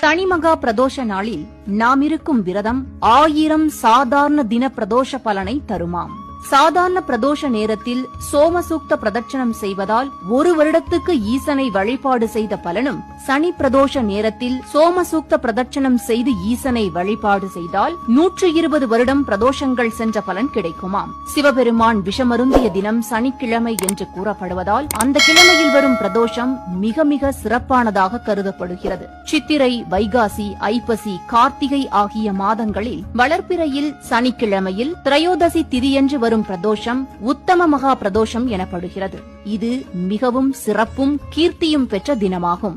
தனிமகா பிரதோஷ நாளில் நாம் இருக்கும் விரதம் ஆயிரம் சாதாரண தின பிரதோஷ பலனை தருமாம். சாதாரண பிரதோஷ நேரத்தில் சோமசூக்த பிரதட்சணம் செய்வதால் ஒரு வருடத்துக்கு ஈசனை வழிபாடு செய்த பலனும் சனி பிரதோஷ நேரத்தில் சோமசூக்த பிரதட்சணம் செய்து ஈசனை வழிபாடு செய்தால் நூற்று இருபது வருடம் பிரதோஷங்கள் சென்ற பலன் கிடைக்குமாம். சிவபெருமான் விஷமருந்திய தினம் சனிக்கிழமை என்று கூறப்படுவதால் அந்த கிழமையில் வரும் பிரதோஷம் மிக மிக சிறப்பானதாக கருதப்படுகிறது. சித்திரை வைகாசி ஐப்பசி கார்த்திகை ஆகிய மாதங்களில் வளர்ப்பிறையில் சனிக்கிழமையில் திரையோதசி திதியன்று வரும் பிரதோஷம் உத்தம மகா பிரதோஷம் எனப்படுகிறது. இது மிகவும் சிறப்பும் கீர்த்தியும் பெற்ற தினமாகும்.